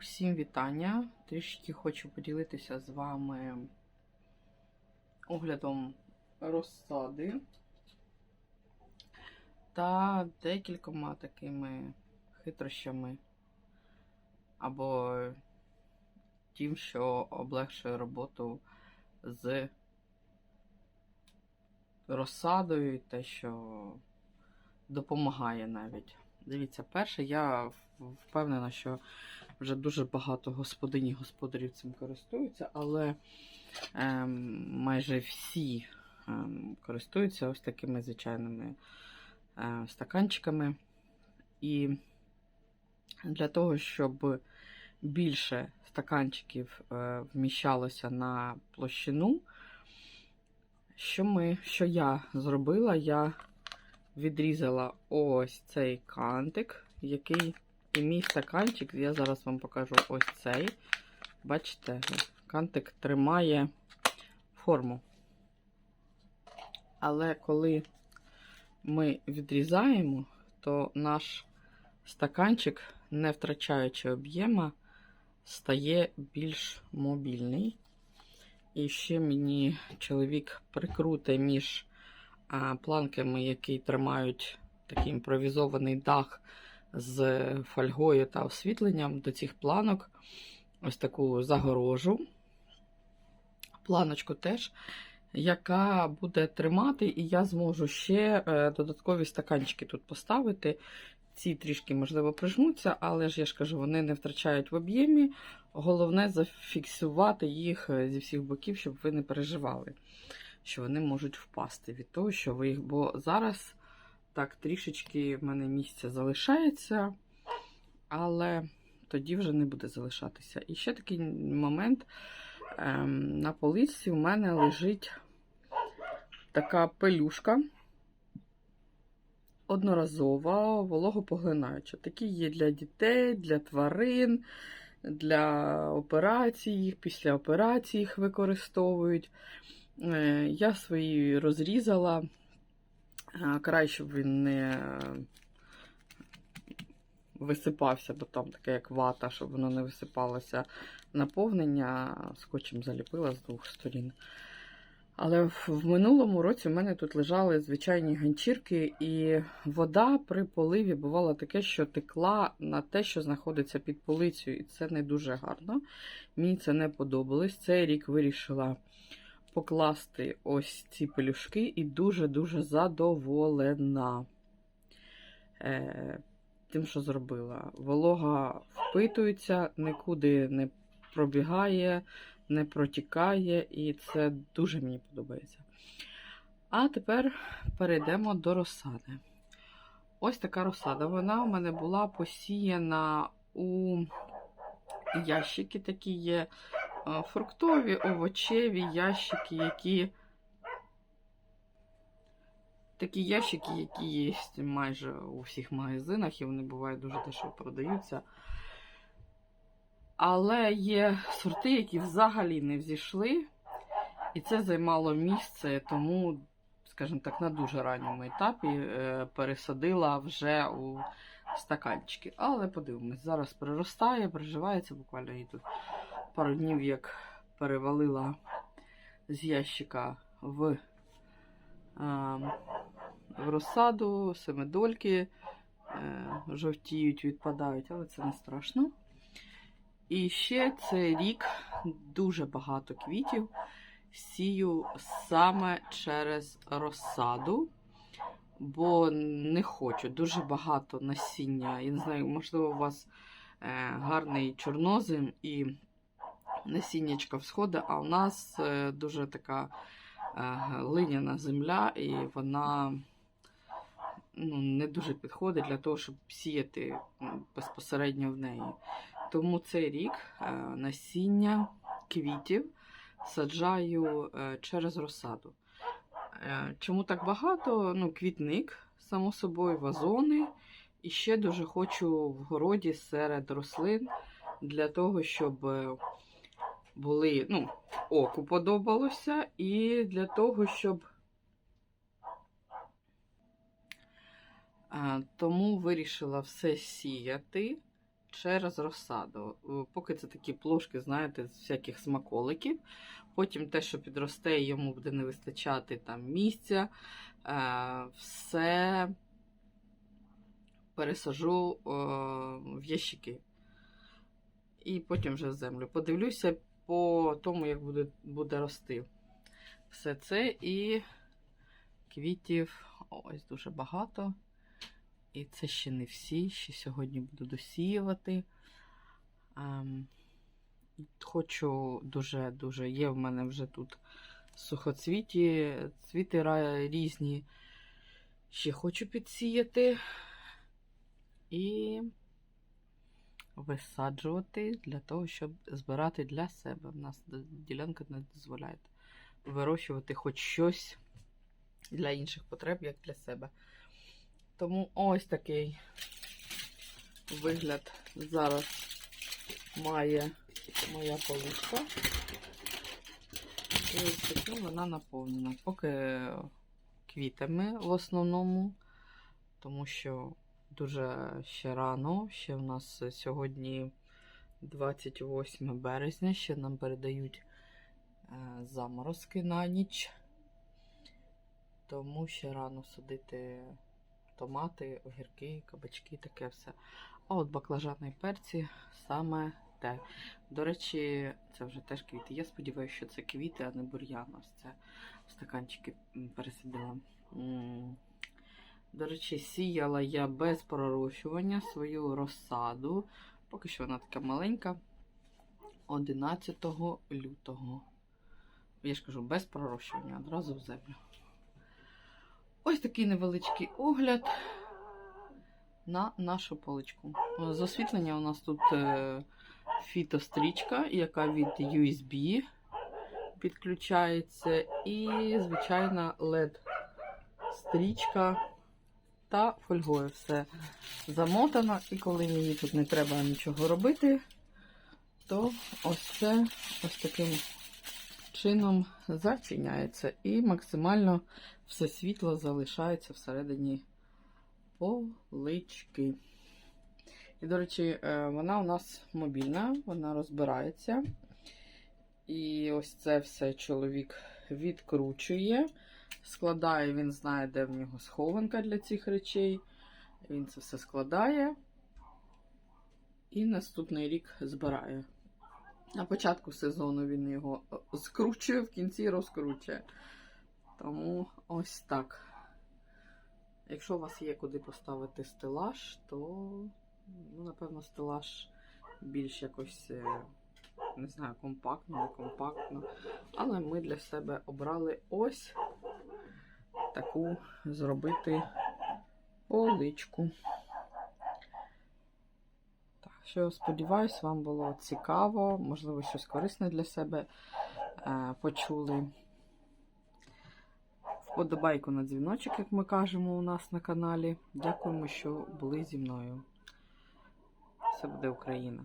Усім вітання. Трішки хочу поділитися з вами оглядом розсади та декількома такими хитрощами або тим, що облегшує роботу з розсадою, те, що допомагає навіть. Дивіться, перше, я впевнена, що вже дуже багато господинь і господарів цим користуються, але ем, майже всі ем, користуються ось такими звичайними е, стаканчиками. І для того, щоб більше стаканчиків е, вміщалося на площину, що, ми, що я зробила, я відрізала ось цей кантик, який і мій стаканчик, я зараз вам покажу ось цей. Бачите, кантик тримає форму. Але коли ми відрізаємо, то наш стаканчик, не втрачаючи об'єма, стає більш мобільний. І ще мені чоловік прикруте між а, планками, які тримають такий імпровізований дах з фольгою та освітленням до цих планок. Ось таку загорожу, планочку теж, яка буде тримати, і я зможу ще е, додаткові стаканчики тут поставити. Ці трішки, можливо, прижмуться, але ж я ж кажу, вони не втрачають в об'ємі. Головне зафіксувати їх е, зі всіх боків, щоб ви не переживали, що вони можуть впасти від того, що ви їх. Бо зараз так трішечки в мене місця залишається, але тоді вже не буде залишатися. І ще такий момент: ем, на полиці в мене лежить така пелюшка одноразова, вологопоглинаюча. Такі є для дітей, для тварин, для операцій, їх після операції їх використовують. Е, Я свої розрізала, край, щоб він не висипався, бо там таке як вата, щоб воно не висипалося наповнення, скотчем заліпила з двох сторін. Але в минулому році в мене тут лежали звичайні ганчірки, і вода при поливі бувало таке, що текла на те, що знаходиться під полицею, і це не дуже гарно. Мені це не подобалось. Цей рік вирішила покласти ось ці пелюшки і дуже-дуже задоволена е, тим, що зробила. Волога впитується, нікуди не пробігає не протікає, і це дуже мені подобається. А тепер перейдемо до розсади. Ось така розсада. Вона у мене була посіяна у ящики, такі є фруктові, овочеві ящики, які. Такі ящики, які є майже у всіх магазинах, і вони бувають дуже дешево продаються. Але є сорти, які взагалі не взійшли. І це займало місце, тому, скажімо так, на дуже ранньому етапі е, пересадила вже у стаканчики. Але подивимось, зараз приростає, приживається. Буквально її тут пару днів як перевалила з ящика в, в розсаду, семидольки е, жовтіють, відпадають, але це не страшно. І ще цей рік дуже багато квітів сію саме через розсаду, бо не хочу дуже багато насіння. Я не знаю, можливо, у вас е, гарний чорнозим і насіннячка всходить, а у нас е, дуже така е, линяна земля, і вона ну, не дуже підходить для того, щоб сіяти безпосередньо в неї. Тому цей рік е, насіння квітів саджаю через розсаду. Чому так багато? Ну, Квітник, само собою, вазони. І ще дуже хочу в городі серед рослин для того, щоб були, ну, оку подобалося, і для того, щоб. Тому вирішила все сіяти через розсаду. Е, Поки це такі плошки, знаєте, з всяких смаколиків. Потім те, що підросте, йому буде не вистачати там місця. Е, все пересажу е, в ящики. І потім вже в землю. Подивлюся по тому, як буде, буде рости все це. І квітів ось дуже багато. І це ще не всі. Ще сьогодні буду досіювати. Ем, хочу дуже-дуже. Є в мене вже тут сухоцвіті, цвіти різні. Ще хочу підсіяти і висаджувати для того, щоб збирати для себе. У нас ділянка не дозволяє вирощувати хоч щось для інших потреб, як для себе. Тому ось такий вигляд зараз має моя поличка. І ось таки вона наповнена. Поки квітами в основному, тому що дуже ще рано, ще в нас сьогодні 28 березня, ще нам передають е, заморозки на ніч. Тому ще рано садити томати, огірки, кабачки, таке все. А от баклажани і перці саме те. До речі, це вже теж квіти. Я сподіваюся, що це квіти, а не бур'ян. Ось це стаканчики м, пересадила. До речі, сіяла я без пророщування свою розсаду. Поки що вона така маленька. 11 лютого. Я ж кажу, без пророщування, одразу в землю. Ось такий невеличкий огляд на нашу поличку. З освітлення у нас тут е, фітострічка, яка від USB підключається, і звичайна LED-стрічка та фольгою все замотано. І коли мені тут не треба нічого робити, то ось це ось таким чином зачиняється. І максимально все світло залишається всередині полички. І, до речі, е, вона у нас мобільна, вона розбирається. І ось це все чоловік відкручує. Складає, він знає, де в нього схованка для цих речей. Він це все складає. І наступний рік збирає. На початку сезону він його е, скручує, в кінці розкручує. Тому ось так. Якщо у вас є куди поставити стелаж, то, ну, напевно, стелаж більш якось, е, не знаю, компактно, не компактно. Але ми для себе обрали ось таку зробити поличку. Так, що сподіваюсь, вам було цікаво, можливо, щось корисне для себе е, почули. Вподобайку на дзвіночок, як ми кажемо у нас на каналі. Дякуємо, що були зі мною. Все буде Україна!